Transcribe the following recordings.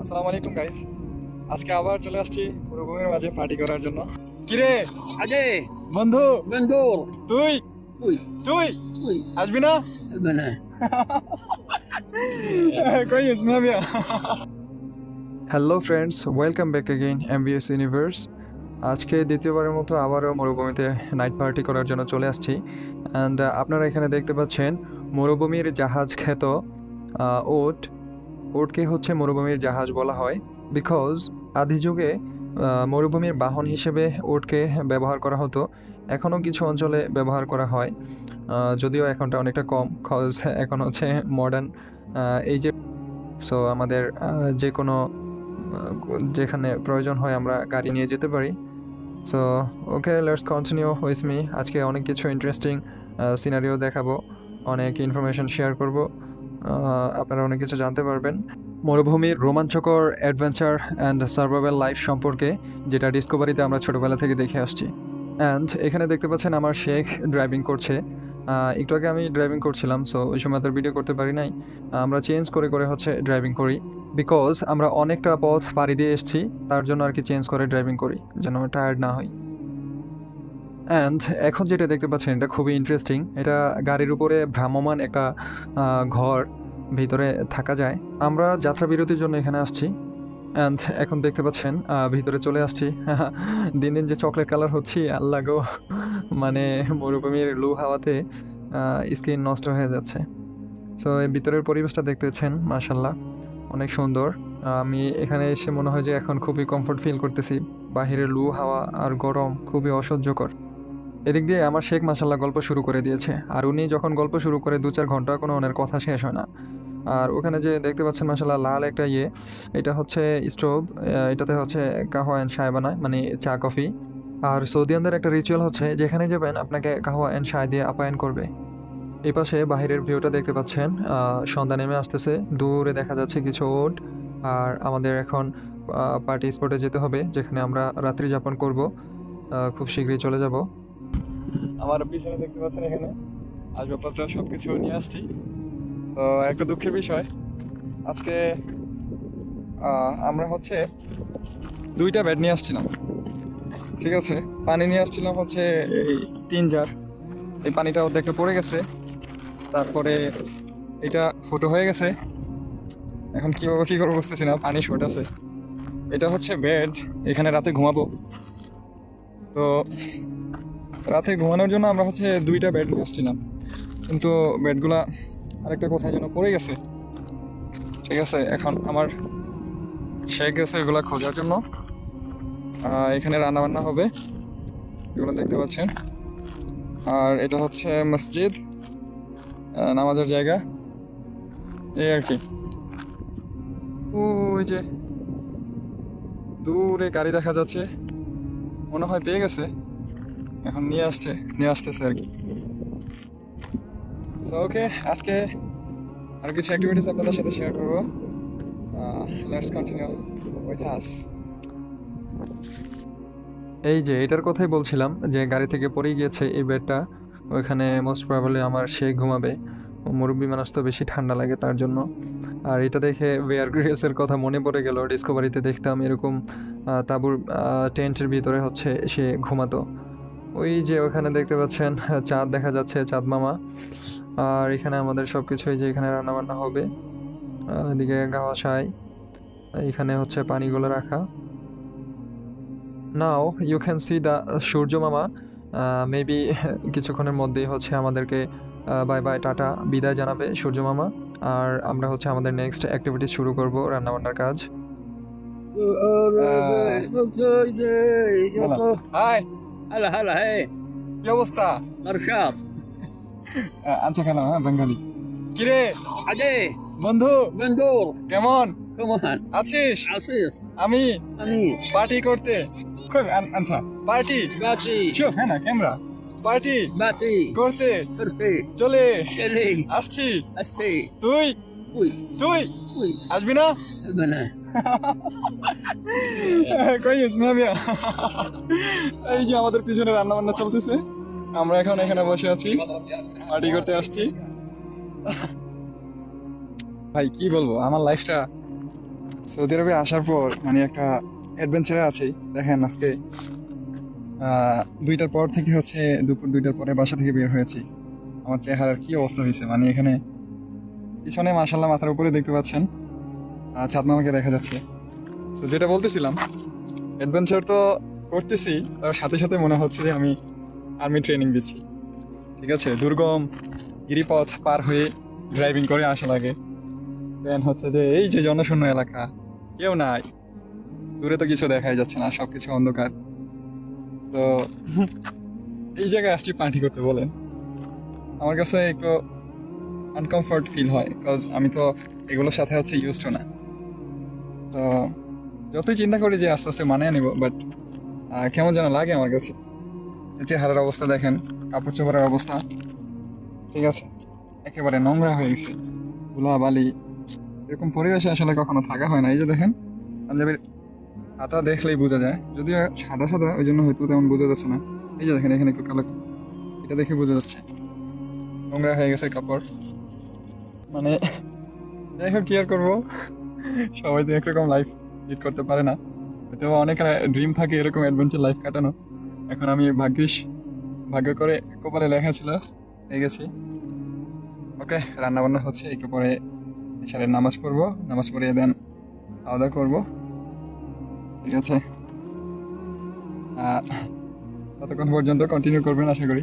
আসসালামু আলাইকুম গাইস আজকে আবার চলে আসছি মরুভূমির মাঝে পার্টি করার জন্য। কিরে? আগে। বন্ধু। বন্ধুর তুই? তুই। তুই? তুই। আসবি না? কই Isma Miya hello friends welcome back again MBS universe আজকে দ্বিতীয়বারের মতো আবারও মরুভূমিতে নাইট পার্টি করার জন্য চলে আসছি। অ্যান্ড আপনারা এখানে দেখতে পাচ্ছেন মরুভূমির জাহাজ খ্যাত ওট। ওটকে হচ্ছে মরুভূমির জাহাজ বলা হয় বিকজ আদি যুগে মরুভূমির বাহন হিসেবে ওটকে ব্যবহার করা হতো। এখনও কিছু অঞ্চলে ব্যবহার করা হয় যদিও এখনটা অনেকটা কম কজ এখন হচ্ছে মডার্ন এই যে সো আমাদের যে কোনো যেখানে প্রয়োজন হয় আমরা গাড়ি নিয়ে যেতে পারি। So okay let's continue with me আজকে অনেক কিছু ইন্টারেস্টিং সিনারিও দেখাবো, অনেক ইনফরমেশন শেয়ার করব। আপনারা অনেক কিছু জানতে পারবেন। মরুভূমির রোমাঞ্চকর অ্যাডভেঞ্চার অ্যান্ড সার্ভাইভাল লাইফ সম্পর্কে, যেটা ডিসকভারিতে আমরা ছোটোবেলা থেকে দেখে আসছি। অ্যান্ড এখানে দেখতে পাচ্ছেন আমার শেখ ড্রাইভিং করছে। একটু আগে আমি ড্রাইভিং করছিলাম সো ওই সময় তার ভিডিও করতে পারি নাই। আমরা চেঞ্জ করে করে হচ্ছে ড্রাইভিং করি। বিকজ আমরা অনেকটা পথ পাড়ি দিয়ে এসেছি, তার জন্য আর কি চেঞ্জ করে ড্রাইভিং করি, যেন টায়ার্ড না হই। অ্যান্ড এখন যেটা দেখতে পাচ্ছেন, এটা খুবই ইন্টারেস্টিং এটা গাড়ির উপরে ভ্রাম্যমান একটা ঘর ভিতরে থাকা যায়। আমরা যাত্রা বিরতির জন্য এখানে আসছি। অ্যান্ড এখন দেখতে পাচ্ছেন ভিতরে চলে আসছি। দিন দিন যে চকলেট কালার হচ্ছি, আল্লাহ গো মানে মরুভূমির লু হাওয়াতে স্কিন নষ্ট হয়ে যাচ্ছে। সো এই ভিতরের পরিবেশটা দেখতে দেখতেছেন মাশাল্লাহ অনেক সুন্দর। আমি এখানে এসে মনে হয় যে এখন খুবই কমফোর্ট ফিল করতেছি। বাহিরের লু, হাওয়া আর গরম খুবই অসহ্যকর। এদিক দিয়ে আমার শেখ মাসাল্লাহ গল্প শুরু করে দিয়েছে, আর উনি যখন গল্প শুরু করে দু চার ঘণ্টা কোনো ওনার কথা শেষ হয় না। আর ওখানে যে দেখতে পাচ্ছেন মাসাল্লাহ লাল একটা ইয়ে এটা হচ্ছে স্টোভ এটাতে হচ্ছে কাহওয়া অ্যান্ড চায় বানায় মানে চা, কফি। আর সৌদিয়ানদের একটা রিচুয়াল হচ্ছে, যেখানে যাবেন আপনাকে কাহওয়া অ্যান্ড চায় দিয়ে আপ্যায়ন করবে। এই পাশে বাহিরের ভিউটা দেখতে পাচ্ছেন সন্ধ্যা নেমে আসতেছে, দূরে দেখা যাচ্ছে কিছু ওট, আর আমাদের এখন পার্টি স্পটে যেতে হবে, যেখানে আমরা রাত্রি যাপন করব খুব শীঘ্রই চলে যাব। আমার পিছনে দেখতে পাচ্ছেন এখানে আসবাবপত্র সব কিছু নিয়ে আসছি। তো একটা দুঃখের বিষয়, আজকে আমরা হচ্ছে দুইটা বেড নিয়ে আসছিলাম, ঠিক আছে? পানি নিয়ে আসছিলাম হচ্ছে এই তিন জার এই পানিটা দেখে পড়ে গেছে, তারপরে এটা ফুটো হয়ে গেছে। এখন কীভাবে কী করব বুঝতেছি না, পানি শর্ট আছে। এটা হচ্ছে বেড এখানে রাতে ঘুমাবো। তো রাতে ঘুমানোর জন্য আমরা হচ্ছে দুইটা বেড নিয়ে আসছিলাম। কিন্তু বেডগুলা আরেকটা কোথায় যেন পড়ে গেছে। ঠিক আছে, এখন আমার শেখ গেছে এগুলা খোঁজার জন্য। এখানে রান্না বান্না হবে, এগুলো দেখতে পাচ্ছেন। আর এটা হচ্ছে মসজিদ নামাজের জায়গা। এই আর কি। ওই যে দূরে গাড়ি দেখা যাচ্ছে। মনে হয় পেয়ে গেছে। এখন নিয়ে আসছে, নিয়ে আসতেছে আর কি। ওকে আজকে আর কিছু অ্যাক্টিভিটিস আপনাদের সাথে শেয়ার করব। লেটস কন্টিনিউ উইথ আস এই যে, এটার কথাই বলছিলাম যে, গাড়ি থেকে পড়ে গিয়েছে এই বেডটা। ওইখানে মোস্ট প্রবাবলি আমার সে ঘুমাবে। মুরব্বী মানুষ তো বেশি ঠান্ডা লাগে তার জন্য। আর এটা দেখে বেয়ার গ্রিলসের কথা মনে পড়ে গেল। ডিসকভারিতে দেখতাম এরকম তাঁবুর টেন্টের ভিতরে হচ্ছে সে ঘুমাতো। ওই যে ওখানে দেখতে পাচ্ছেন, চাঁদ দেখা যাচ্ছে, চাঁদ মামা। আর এখানে আমাদের সব কিছুই যে এখানে রান্নাবান্না হবে। এদিকে গাওয়া এখানে হচ্ছে পানিগুলো রাখা। Now you can see the সূর্য মামা মেবি কিছুক্ষণের মধ্যেই হচ্ছে আমাদেরকে বাই বাই টাটা, বিদায় জানাবে সূর্য মামা। আর আমরা হচ্ছে আমাদের নেক্সট অ্যাক্টিভিটি শুরু করব, রান্নাবান্নার কাজ। Hi hello hello hey. কি অবস্থা? নরসাব আচ্ছা কেন হ্যাঁ বেঙ্গালি। কিরে? আজে। বন্ধু? বন্ধু। কেমন? কেমন? আছিস? আছিস। আমি? আমি। পার্টি করতে। খুব আচ্ছা পার্টি? পার্টি চুপ হ্যাঁ না ক্যামেরা। পার্টি? পার্টি করতে। করতে। চলে। চলে। আসছি। আসছি। তুই। তুই? তুই। আসবি না? আসবে না। এই যে আমাদের পিছনে রান্না বান্না চলতেছে। আমরা এখন এখানে বসে আছি পার্টি করতে আসছি। ভাই, কি বলব, আমার লাইফটা সৌদি আরবে আসার পর মানে একটা অ্যাডভেঞ্চারে আছি। দেখেন আজকে দুইটার পর থেকে হচ্ছে, দুপুর দুইটার পরে বাসা থেকে বের হয়েছি। আমার চেহারার কি অবস্থা হয়েছে মানে এখানে পিছনে মাসাল্লাহ মাথার উপরে দেখতে পাচ্ছেন। চাঁদ মামাকে দেখা যাচ্ছে। তো যেটা বলতেছিলাম অ্যাডভেঞ্চার তো করতেছি, তার সাথে সাথে মনে হচ্ছে যে আমি আর্মি ট্রেনিং দিচ্ছি। ঠিক আছে? দুর্গম গিরিপথ পার হয়ে ড্রাইভিং করে আসা লাগে। দেন হচ্ছে যে এই যে জনশূন্য এলাকা, কেউ নাই। দূরে তো কিছু দেখাই যাচ্ছে না সব কিছু অন্ধকার। তো এই জায়গায় আসছি পার্টি করতে বলেন। আমার কাছে একটু আনকমফর্ট ফিল হয় বিকজ আমি তো এগুলোর সাথে হচ্ছে ইউজ টু না। তো যতই চিন্তা করি যে আস্তে আস্তে মানিয়ে নেব বাট কেমন যেন লাগে আমার কাছে। চেহারার অবস্থা দেখেন, কাপড় চোপড়ের অবস্থা, ঠিক আছে? একেবারে নোংরা হয়ে গেছে। ধুলা বালি এরকম পরিবেশে আসলে কখনো থাকা হয় না। এই যে দেখেন, পাঞ্জাবের হাতা দেখলেই বোঝা যায়। যদিও সাদা সাদা, ওই জন্য হয়তো তেমন বোঝা যাচ্ছে না। এই যে দেখেন, এখানে একটু কালো, এটা দেখে বোঝা যাচ্ছে। নোংরা হয়ে গেছে কাপড়। মানে যাই হোক, কি আর করব? সবাই তো একরকম লাইফ লিড করতে পারে না। হয়তো অনেক ড্রিম থাকে এরকম অ্যাডভেঞ্চার লাইফ কাটানো। এখন আমি ভাগ্যিস, ভাগ্য করে কপালে লেখা ছিল পেয়ে গেছি। ওকে রান্না বান্না হচ্ছে, একটু পরে এসারের নামাজ পড়ব। নামাজ পড়িয়ে দেন, খাওয়া দাওয়া করব। ঠিক আছে। ততক্ষণ পর্যন্ত কন্টিনিউ করবেন, আশা করি।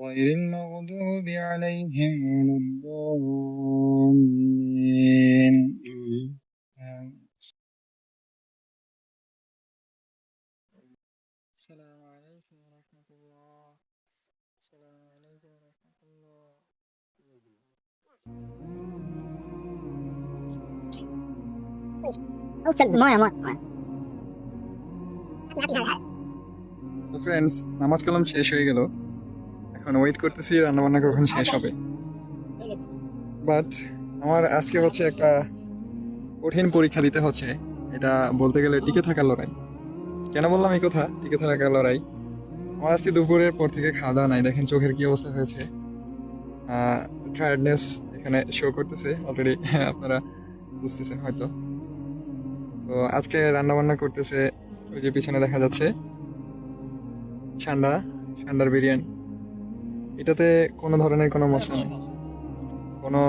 غير المغضوب عليهم ولا الضالين آمين. السلام عليكم ورحمة الله السلام عليكم ورحمة الله moja, moja, moja. তো ফ্রেন্ডস নামাজ কালাম শেষ হয়ে গেল এখন ওয়েট করতেছি, রান্নাবান্না কখন শেষ হবে। বাট আমার আজকে হচ্ছে একটা কঠিন পরীক্ষা দিতে হচ্ছে। এটা বলতে গেলে টিকে থাকার লড়াই। কেন বললাম এই কথা? টিকে থাকার লড়াই। আমার আজকে দুপুরের পর থেকে খাওয়া দাওয়া নাই। দেখেন চোখের কি অবস্থা হয়েছে। টায়ার্ডনেস এখানে শো করতেছে। অলরেডি আপনারা বুঝতেছেন হয়তো। তো আজকে রান্নাবান্না করতেছে ওই যে পিছনে দেখা যাচ্ছে। সান্ডা, সান্ডার বিরিয়ানি। এটাতে কোনো ধরনের কোনো মশলা নেই। কোনো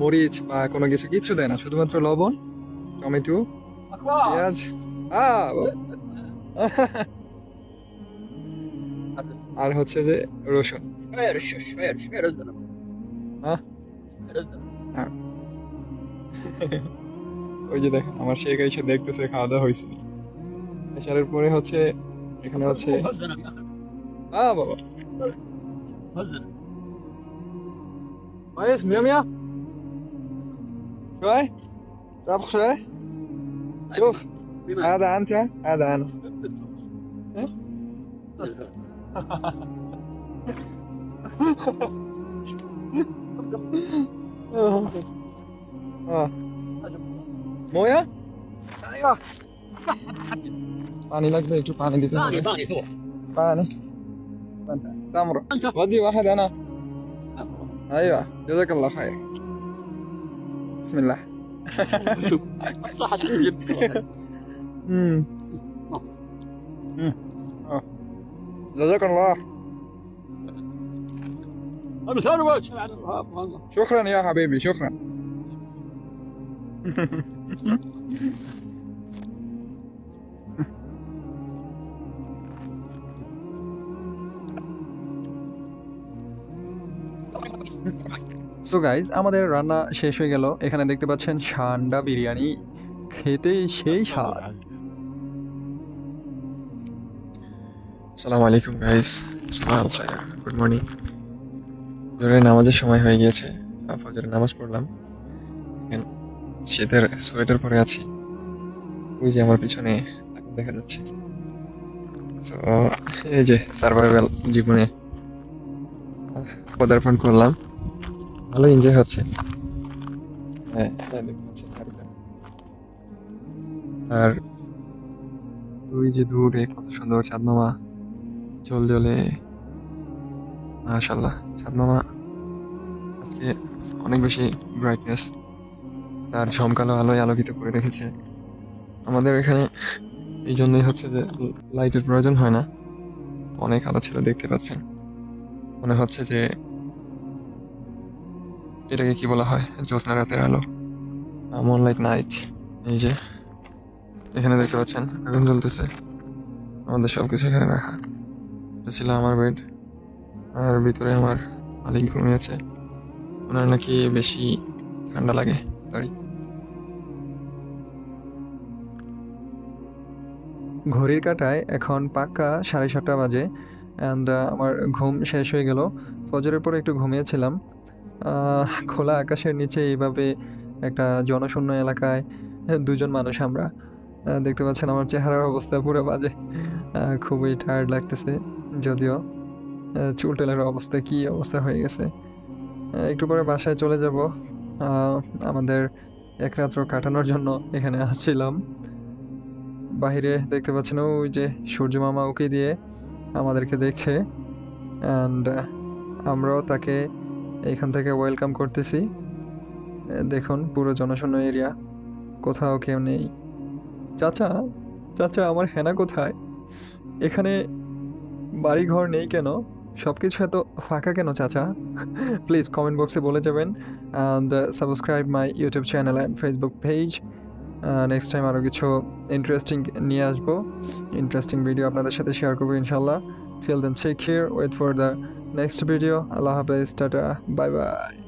মরিচ বা কোনো কিছু কিছু দেয় না। শুধুমাত্র লবণ, টমেটো, পেঁয়াজ আর হচ্ছে যে রসুন। হ্যাঁ। ওই যে দেখ, আমার সে এসে দেখতেছে খাওয়া দাওয়া হয়েছে এসারের পরে হচ্ছে, এখানে হচ্ছে আ বাবা। Wat is Mumia? Jij? Tapig zij? Proef. Ada Anta, Ada Ana. Echt? oh. Ah. Mooi hè? Ja. Pani, ah, lekker beetje op aan in dit. Pani, pani, zo. Pani. تمرة. ودي واحد أنا. أيوه. جزاك الله خير. بسم الله. آه. جزاك الله. شكرا يا حبيبي شكرا. So guys আমাদের রান্না শেষ হয়ে গেল। এখানে দেখতে পাচ্ছেন সান্ডা বিরিয়ানি। খেতে সেই স্বাদ। আসসালামু আলাইকুম খায়ার গুড মর্নিং ফজরের নামাজের সময় হয়ে গিয়েছে। ফজরের নামাজ পড়লাম। শীতের সোয়েটার পরে আছি। ওই যে আমার পিছনে দেখা যাচ্ছে। তো এই যে সার্ভাইভাল জীবনে পদার্পণ করলাম। ভালো এনজয় হচ্ছে। হ্যাঁ। আর ওই যে দূরে কত সুন্দর চাঁদ মামা জল। জলে মাশাল্লাহ চাঁদ মামা আজকে অনেক বেশি ব্রাইটনেস তার ঝমকালো আলোয় আলোকিত করে রেখেছে। আমাদের এখানে এই জন্যই হচ্ছে যে লাইটের প্রয়োজন হয় না। অনেক আলো ছিল দেখতে পাচ্ছেন। মনে হচ্ছে যে এটাকে কি বলা হয়? জ্যোৎস্না রাতের আলো। মন লাইক নাইট এই যে এখানে দেখতে পাচ্ছেন আগুন জ্বলতেছে। আমাদের সব কিছু এখানে রাখা। এটা ছিল আমার বেড আর ভিতরে আমার মালিক ঘুমিয়েছে ওনার নাকি বেশি ঠান্ডা লাগে তাই ঘড়ির কাঁটায় এখন পাক্কা সাড়ে সাতটা বাজে অ্যান্ড আমার ঘুম শেষ হয়ে গেল। ফজরের পরে একটু ঘুমিয়েছিলাম। খোলা আকাশের নিচে এইভাবে একটা জনশূন্য এলাকায় দুজন মানুষ আমরা দেখতে পাচ্ছেন আমার চেহারার অবস্থা পুরো বাজে। খুবই টায়ার্ড লাগতেছে, যদিও চুল টেলের অবস্থা কী অবস্থা হয়ে গেছে। একটু পরে বাসায় চলে যাব। আমাদের এক রাত্র কাটানোর জন্য এখানে আসছিলাম। বাইরে দেখতে পাচ্ছেন ওই যে সূর্য মামা উকি দিয়ে আমাদেরকে দেখছে। অ্যান্ড আমরাও তাকে এইখান থেকে ওয়েলকাম করতেছি। দেখুন, পুরো জনশূন্য এরিয়া কোথাও কেউ নেই। চাচা চাচা, আমার হেনা কোথায়? এখানে বাড়ি ঘর নেই কেন? সব কিছু এত ফাঁকা কেন, চাচা? প্লিজ কমেন্ট বক্সে বলে যাবেন। And subscribe my YouTube channel and Facebook page next time আরও কিছু ইন্টারেস্টিং নিয়ে আসব। ইন্টারেস্টিং ভিডিও আপনাদের সাথে শেয়ার করব, ইনশাল্লাহ। Feel then check here wait for the next video আল্লাহ হাফেজ টাটা বাই বাই